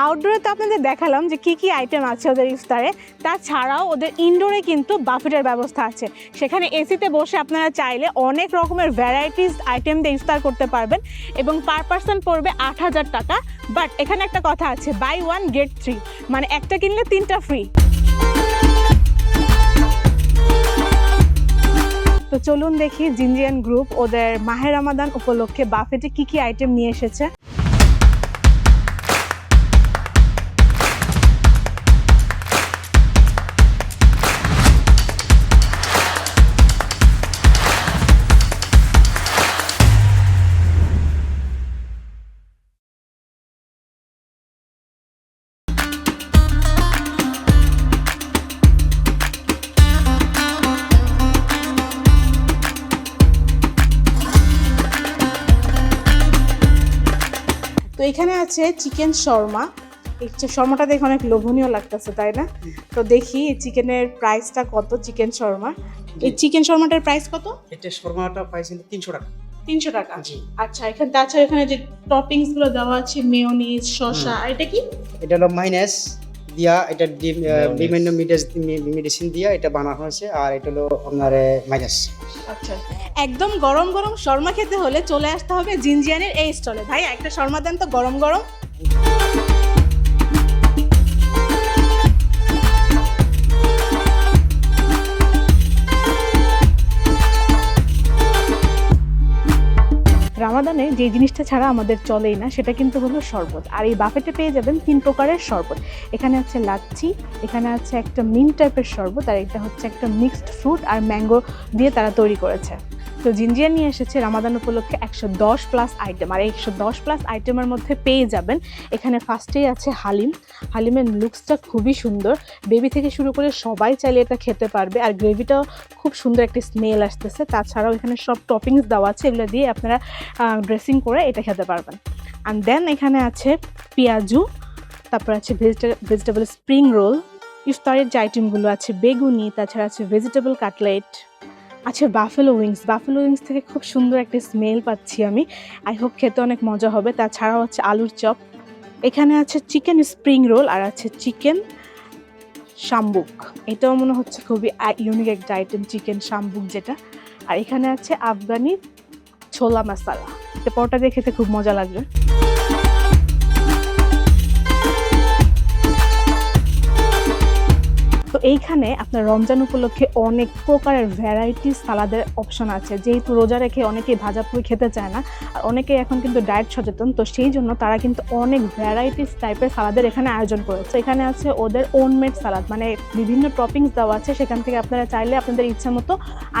আপনাদের দেখালাম যে কি কি আইটেম আছে ওদের ইফতারে। তাছাড়াও ওদের ইনডোরে কিন্তু বাফেটের ব্যবস্থা আছে। সেখানে এসিতে বসে আপনারা চাইলে অনেক রকমের ভ্যারাইটিস আইটেম দিয়ে ইফতার করতে পারবেন এবং পার পার্সন পড়বে আট হাজার টাকা। বাট এখানে একটা কথা আছে বাই ওয়ান গেট থ্রি মানে একটা কিনলে তিনটা ফ্রি তো চলুন দেখি জিঞ্জিয়ান গ্রুপ ওদের মাহের রামাদান উপলক্ষে বাফেটে কি কি আইটেম নিয়ে এসেছে। তো এখানে আছে চিকেন শর্মা। এই শর্মাটা দেখে অনেক লোভনীয় লাগতেছে তাই না? তো দেখি এই চিকেনের প্রাইসটা কত চিকেন শর্মা? এই চিকেন শর্মাটার প্রাইস কত? এটা শর্মাটা পাইছিল তিনশো টাকা। তিনশো টাকা। জি। আচ্ছা এখানে তাছাড়া এখানে যে টপিংসগুলো দেওয়া আছে মেয়নিজ শসা এটা কি? এটা হলো মাইনাস দিয়া এটা বিভিন্ন মেডিসিন দিয়া এটা বানানো হয়েছে আর এটা হলো আপনার মাইনাস আচ্ছা একদম গরম গরম শর্মা খেতে হলে চলে আসতে হবে জিনজিয়ানের এই স্টলে। ভাই একটা শর্মা দেন তো গরম গরম। রামাদানে যে জিনিসটা ছাড়া আমাদের চলেই না, সেটা কিন্তু হলো শরবত। আর এই বাফেটে পেয়ে যাবেন তিন প্রকারের শরবত। এখানে আছে লাচ্ছি, এখানে আছে একটা মিন টাইপের শরবত, আর এটা হচ্ছে একটা মিক্সড ফ্রুট আর ম্যাঙ্গো দিয়ে তারা তৈরি করেছে। তো জিঞ্জিয়া নিয়ে এসেছে রামাদান উপলক্ষে একশো দশ প্লাস আইটেম আর একশো দশ প্লাস আইটেমের মধ্যে পেয়ে যাবেন এখানে ফার্স্টেই আছে হালিম। হালিমের লুকসটা খুবই সুন্দর। বেবি থেকে শুরু করে সবাই চাইলে এটা খেতে পারবে। আর গ্রেভিটাও খুব সুন্দর একটি স্মেল আসতেছে। তাছাড়াও এখানে সব টপিংস দেওয়া আছে। এগুলো দিয়ে আপনারা ড্রেসিং করে এটা খেতে পারবেন। অ্যান্ড দেন এখানে আছে পেঁয়াজু, তারপর আছে ভেজিটেবল স্প্রিং রোল ইফতারের যে আইটেমগুলো আছে, বেগুনি, তাছাড়া আছে ভেজিটেবল কাটলেট আছে বাফেলো উইংস বাফেলো উইংস থেকে খুব সুন্দর একটা স্মেল পাচ্ছি আমি। আই হোপ খেতে অনেক মজা হবে। তাছাড়াও হচ্ছে আলুর চপ। এখানে আছে চিকেন স্প্রিং রোল আর আছে চিকেন শাম্বুক। এটাও মনে হচ্ছে খুবই ইউনিক একটা আইটেম চিকেন শাম্বুক যেটা। আর এখানে আছে আফগানি ছোলা মশালা পরোটা দিয়ে খেতে খুব মজা লাগবে। তো এইখানে আপনার রমজান উপলক্ষে অনেক প্রকারের ভ্যারাইটি সালাদের অপশন আছে। যেহেতু রোজা রেখে অনেকেই ভাজাপুরি খেতে চায় না, আর অনেকে এখন কিন্তু ডায়েট সচেতন, তো সেই জন্য তারা কিন্তু অনেক ভ্যারাইটিস টাইপের সালাদের এখানে আয়োজন করেছে। এখানে আছে ওদের ওন মেড সালাদ মানে বিভিন্ন টপিংস দেওয়া আছে। সেখান থেকে আপনারা চাইলে আপনাদের ইচ্ছা মতো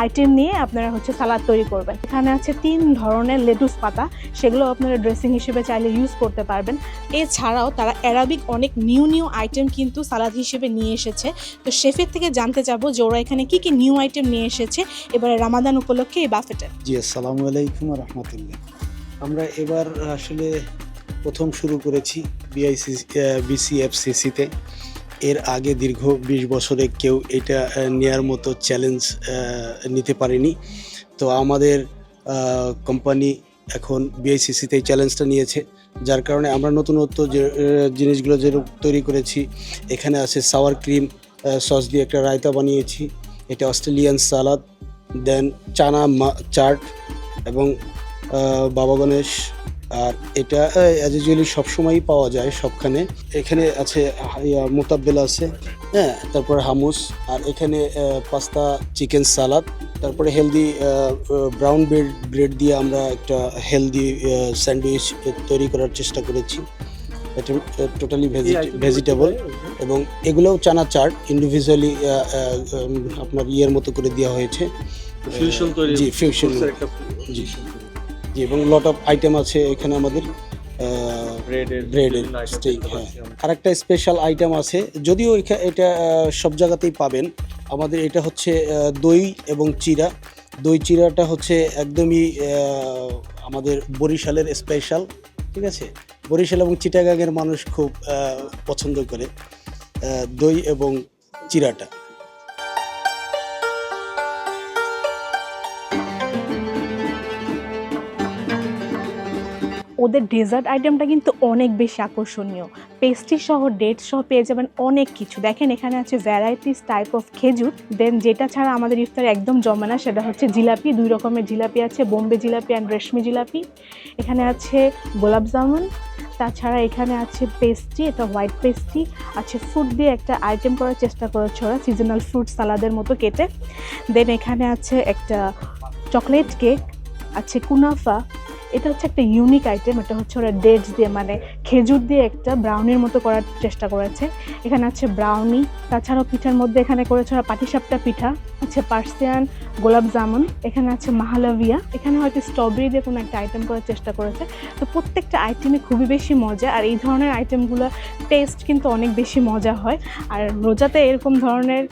আইটেম নিয়ে আপনারা হচ্ছে সালাদ তৈরি করবেন। এখানে আছে তিন ধরনের লেটুস পাতা, সেগুলো আপনারা ড্রেসিং হিসেবে চাইলে ইউজ করতে পারবেন। এছাড়াও তারা অ্যারাবিক অনেক নিউ নিউ আইটেম কিন্তু সালাদ হিসেবে নিয়ে এসেছে। তো শেফের থেকে জানতে চাবো যে ওরা এখানে কি কি নিউ আইটেম নিয়ে এসেছে এবারে রামাদান উপলক্ষে এই বাফেটে। জি, আসসালামু আলাইকুম রহমতুল্লাহ। আমরা এবার আসলে প্রথম শুরু করেছি বিআইসি বিসিএফসিসিতে এর আগে দীর্ঘ বিশ বছরে কেউ এটা নেয়ার মতো চ্যালেঞ্জ নিতে পারেনি। তো আমাদের কোম্পানি এখন বিআইসিসিতে এই চ্যালেঞ্জটা নিয়েছে। যার কারণে আমরা নতুনত্ব যে জিনিসগুলো যে তৈরি করেছি, এখানে আছে সাওয়ার ক্রিম সস দিয়ে একটা রায়তা বানিয়েছি। এটা অস্ট্রেলিয়ান সালাদ, দেন চানা চাট এবং বাবা গণেশ। আর এটা অ্যাজ ইউজুয়ালি সবসময়ই পাওয়া যায় সবখানে। এখানে আছে মোতাব্বেল আছে হ্যাঁ তারপরে হামুস, আর এখানে পাস্তা চিকেন সালাদ, তারপরে হেলদি ব্রাউন ব্রেড ব্রেড দিয়ে আমরা একটা হেলদি স্যান্ডউইচ তৈরি করার চেষ্টা করেছি। এটা টোটালি ভেজিটেবল এবং এগুলোও চানা চাট ইন্ডিভিজুয়ালি আপনার ইয়ের মতো করে দেওয়া হয়েছে। ফিউশন তৈরি জি ফিউশন জি জি এবং লট অফ আইটেম আছে এখানে আমাদের ব্রেডের ব্রেডের স্টেক হ্যাঁ। আর একটা স্পেশাল আইটেম আছে যদিও এটা সব জায়গাতেই পাবেন। আমাদের এটা হচ্ছে দই এবং চিরা। দই চিরাটা হচ্ছে একদমই আমাদের বরিশালের স্পেশাল ঠিক আছে? বরিশাল এবং চিটাগাংয়ের মানুষ খুব পছন্দ করে দই এবং চিরাটা। ওদের ডেজার্ট আইটেমটা কিন্তু অনেক বেশি আকর্ষণীয়। পেস্ট্রি সহ ডেট সহ পেয়ে যাবেন অনেক কিছু। দেখেন, এখানে আছে ভ্যারাইটিস টাইপ অফ খেজুর। দেন যেটা ছাড়া আমাদের ইফতারে একদম জমে না, সেটা হচ্ছে জিলাপি। দুই রকমের জিলাপি আছে, বোম্বে জিলাপি অ্যান্ড রেশমি জিলাপি। এখানে আছে গোলাপ জামুন। তাছাড়া এখানে আছে পেস্ট্রি এটা হোয়াইট পেস্ট্রি আছে ফ্রুট দিয়ে একটা আইটেম করার চেষ্টা করেছে ওরা সিজনাল ফ্রুট সালাদের মতো কেটে। দেন এখানে আছে একটা চকলেট কেক আছে কুনাফা। এটা হচ্ছে একটা ইউনিক আইটেম এটা হচ্ছে ওরা ডেটস দিয়ে মানে খেজুর দিয়ে একটা ব্রাউনির মতো করার চেষ্টা করেছে। এখানে আছে ব্রাউনি তাছাড়াও পিঠার মধ্যে এখানে করেছে পাটিসাপটা পিঠা, আছে পার্সিয়ান গোলাপ জামুন, এখানে আছে মাহালাভিয়া এখানে হয়তো স্ট্রবেরি দিয়ে কোনো একটা আইটেম করার চেষ্টা করেছে। তো প্রত্যেকটা আইটেমে খুবই বেশি মজা, আর এই ধরনের আইটেমগুলো টেস্ট কিন্তু অনেক বেশি মজা হয়। আর রোজাতে এরকম ধরনের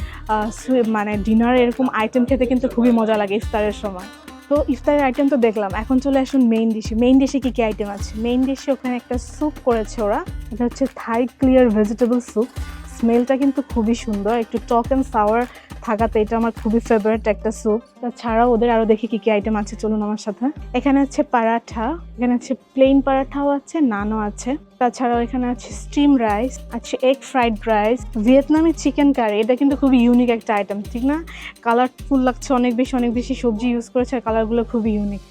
মানে ডিনার এরকম আইটেম খেতে কিন্তু খুবই মজা লাগে ইফতারের সময়। তো ইফতারের আইটেম তো দেখলাম। এখন চলে আসুন মেইন ডিশে মেইন ডিশে কী কী আইটেম আছে? মেইন ডিশে ওখানে একটা স্যুপ করেছে ওরা। এটা হচ্ছে থাই ক্লিয়ার ভেজিটেবল স্যুপ স্মেলটা কিন্তু খুবই সুন্দর। একটু টক অ্যান্ড সাওয়ার থাকাতে এটা আমার খুবই ফেভারিট একটা স্যুপ তাছাড়াও ওদের আরও দেখি কী কী আইটেম আছে, চলুন আমার সাথে। এখানে আছে পারাঠা, এখানে আছে প্লেন পারাঠাও আছে নানও আছে। তাছাড়াও এখানে আছে স্টিম রাইস আছে egg fried rice Vietnamese chicken curry এটা কিন্তু খুবই ইউনিক একটা আইটেম ঠিক না? কালারফুল লাগছে অনেক বেশি অনেক বেশি সবজি ইউজ করেছে, আর কালারগুলো খুবই ইউনিক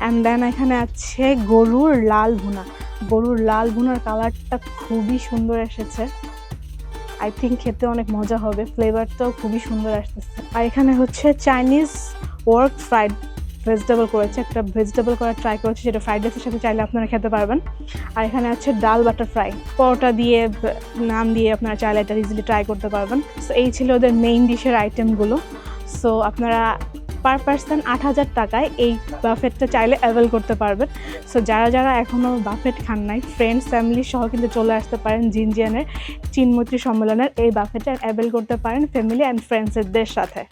অ্যান্ড দেন এখানে আছে গরুর লাল ভুনা। গরুর লাল ভুনার কালারটা খুবই সুন্দর এসেছে। আই থিঙ্ক খেতে অনেক মজা হবে ফ্লেভারটাও খুবই সুন্দর আসতেছে। আর এখানে হচ্ছে চাইনিজ ওয়ার্ক ফ্রাইড ভেজিটেবল করেছে, একটা ভেজিটেবল করার ট্রাই করেছে, যেটা ফ্রাইড রাইসের সাথে চাইলে আপনারা খেতে পারবেন। আর এখানে হচ্ছে ডাল বাটার ফ্রাই, পরোটা দিয়ে নাম দিয়ে আপনারা চাইলে এটা ইজিলি ট্রাই করতে পারবেন। সো এই ছিল ওদের মেইন ডিশের আইটেমগুলো সো আপনারা পার পার্সন আট হাজার টাকায় এই বাফেটটা চাইলে অ্যাভেল করতে পারবেন। সো যারা যারা এখনও বাফেট খান নাই ফ্রেন্ডস ফ্যামিলি সহ কিন্তু চলে আসতে পারেন জিনজিয়ানের, চিনমৈত্রী সম্মেলনের এই বাফেটটা অ্যাভেল করতে পারেন ফ্যামিলি অ্যান্ড ফ্রেন্ডসদের সাথে।